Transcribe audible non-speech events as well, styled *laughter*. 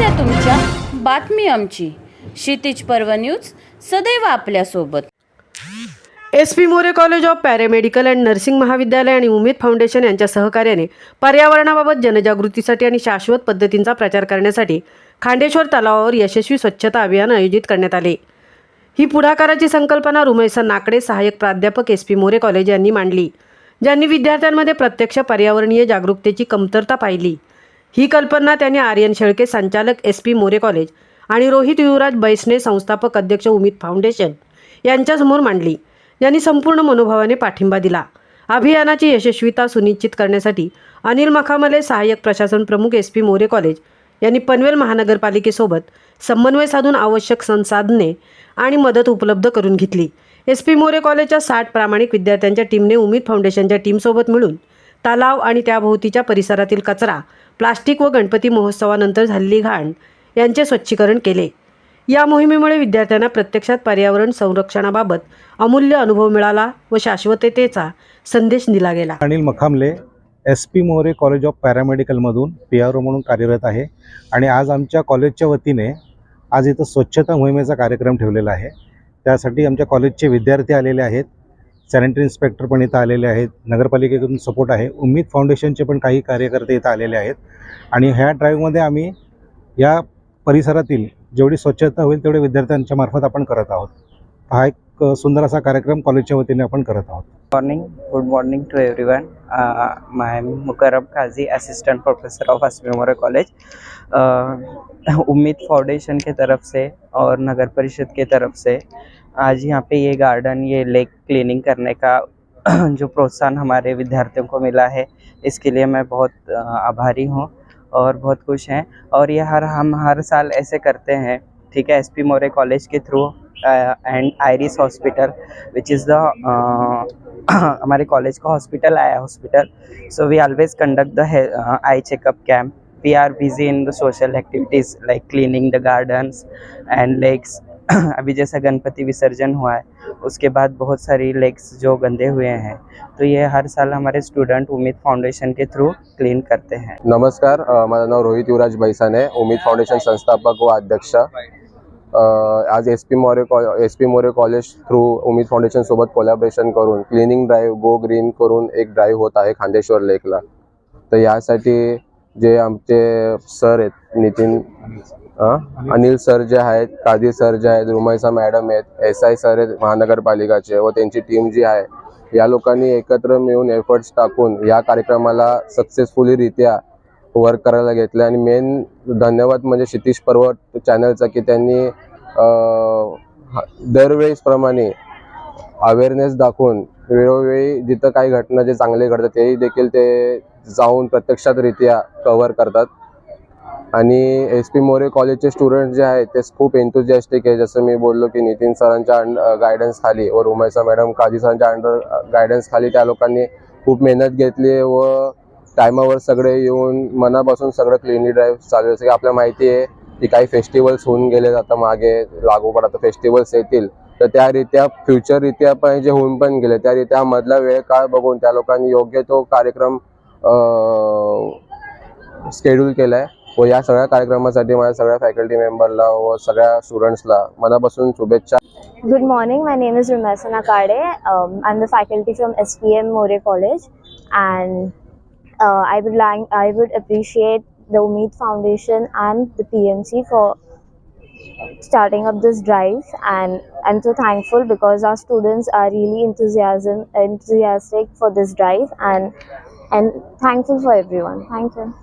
समस्या तुमच्या. बातमी आमची. क्षितिज पर्व न्यूज सदैव आपल्यासोबत. S P More college of paramedical and nursing महाविद्यालय आणि उमेद फाउंडेशन यांच्या सहकार्याने पर्यावरणाबाबत जनजागृतीसाठी आणि शाश्वत पद्धतींचा प्रचार करण्यासाठी खांडेश्वर तलावावर यशस्वी स्वच्छता अभियान आयोजित करण्यात आले. ही पुढाकाराची संकल्पना रुमैसा नाकडे सहाय्यक प्राध्यापक एस पी मोरे कॉलेज यांनी मांडली ज्यांनी विद्यार्थ्यांमध्ये प्रत्यक्ष पर्यावरणीय जागरूकतेची कमतरता पाहिली. ही कल्पना त्यांनी आर्यन शेळके संचालक एस पी मोरे कॉलेज आणि रोहित युवराज बैसने संस्थापक अध्यक्ष उमित फाउंडेशन यांच्यासमोर मांडली. यांनी संपूर्ण मनोभावाने पाठिंबा दिला. अभियानाची यशस्वीता सुनिश्चित करण्यासाठी अनिल मखामले सहाय्यक प्रशासन प्रमुख एस पी मोरे कॉलेज यांनी पनवेल महानगरपालिकेसोबत समन्वय साधून आवश्यक संसाधने आणि मदत उपलब्ध करून घेतली. एस पी मोरे कॉलेजच्या साठ प्रामाणिक विद्यार्थ्यांच्या टीमने उमेद फाउंडेशनच्या टीमसोबत मिळून तलाव आणि त्याभोवतीच्या परिसरातील कचरा प्लास्टिक व गणपती महोत्सवानंतर झालेली घाण यांचे स्वच्छीकरण केले. या मोहिमेमुळे विद्यार्थ्यांना प्रत्यक्षात पर्यावरण संरक्षणाबाबत अमूल्य अनुभव मिळाला व शाश्वततेचा संदेश दिला गेला. Anil Makhamale S P More college of पॅरामेडिकलमधून P R O म्हणून कार्यरत आहे आणि आज आमच्या कॉलेजच्या वतीने आज इथं स्वच्छता मोहिमेचा कार्यक्रम ठेवलेला आहे. त्यासाठी आमच्या कॉलेजचे विद्यार्थी आलेले आहेत. सॅनिटरी इन्स्पेक्टर पण इथं आलेले आहेत. नगरपालिकेकडून सपोर्ट आहे. उम्मीद फाउंडेशनचे पण काही कार्यकर्ते इथं आलेले आहेत. आणि ह्या ड्राईव्हमध्ये आम्ही या परिसरातील जेवढी स्वच्छता होईल तेवढे विद्यार्थ्यांच्या मार्फत आपण करत आहोत. हा एक सुंदर असा कार्यक्रम कॉलेजच्या वतीने आपण करत आहोत. Morning good morning to everyone my Mukarram mukarram kazi professor of of asmimore Umeed foundation के तरफ से और नगर परिषद के तरफ से आज यहाँ पे ये गार्डन ये लेक क्लीनिंग करने का *clears throat* जो प्रोत्साहन हमारे विद्यार्थियों को मिला है, इसके लिए मैं बहुत आभारी हूँ और बहुत खुश हैं। और ये हर, हम हर साल ऐसे करते हैं, ठीक है S P More college K through and Iris hospital which is the हमारे कॉलेज का हॉस्पिटल आया hospital so we always conduct the eye checkup camp we are busy in the social activities like cleaning the gardens and lakes *clears throat* अभी जैसा गणपति विसर्जन हुआ है उसके बाद बहुत सारी लेक्स जो गंदे हुए हैं तो ये हर साल हमारे स्टूडेंट उम्मीद फाउंडेशन के थ्रू क्लीन करते हैं। नमस्कार माझं नाव रोहित युवराज बैसाने उमेद फाउंडेशन संस्थापक व अध्यक्ष। आज एस पी मोरे कॉ S P More college through Umed foundation सोबत कोलॅबरेशन करून क्लिनिंग ड्राईव्ह गो ग्रीन करून एक ड्राईव्ह होत आहे खांदेश्वर लेकला तर यासाठी जे आमचे सर आहेत नितीन अनिल सर जे आहेत कादी सर जे आहेत रुमैसा मॅडम आहेत एस आय सर आहेत महानगरपालिकाचे व त्यांची टीम जी आहे या लोकांनी एकत्र मिळून एफर्ट्स टाकून या कार्यक्रमाला सक्सेसफुलीरित्या वर्क करायला घेतलं. आणि मेन धन्यवाद म्हणजे क्षितिश पर्वत चॅनलचा की त्यांनी दरवेळेसप्रमाणे अवेअरनेस दाखवून वेळोवेळी जिथं काही घटना जे चांगले घडतात तेही देखील ते जाऊन प्रत्यक्षातरित्या कव्हर करतात. आणि एस पी मोरे कॉलेजचे स्टुडंट जे आहेत ते खूप एन्थुजियास्टिक आहे. जसं मी बोललो की नितीन सरांच्या गायडन्स खाली व रुमैसा मॅडम काजी सरांच्या अंडर गायडन्स खाली त्या लोकांनी खूप मेहनत घेतली व टायमावर सगळे येऊन मनापासून सगळं क्लिनी ड्राईव्ह चालू जसं की आपल्याला माहिती आहे की काही फेस्टिवल्स होऊन गेले आता मागे लागोपाठ आता फेस्टिवल्स येतील. तर त्यारित्या फ्युचररित्या पण जे होऊन पण गेले त्यारित्या मधला वेळ काळ बघून त्या लोकांनी योग्य तो कार्यक्रम शेड्यूल केला आहे व या सगळ्या कार्यक्रमासाठी माझ्या सगळ्या फॅकल्टी मेंबरला व सगळ्या स्टुडंट्सला मनापासून शुभेच्छा Good morning. My name is Rumesa Nakade. Um, I'm the faculty from SPM More College, and uh, I would like I would appreciate the Umeed Foundation and the PMC for starting up this drive. And I'm so thankful because our students are really enthusiasm enthusiastic for this drive, and and thankful for everyone. Thank you.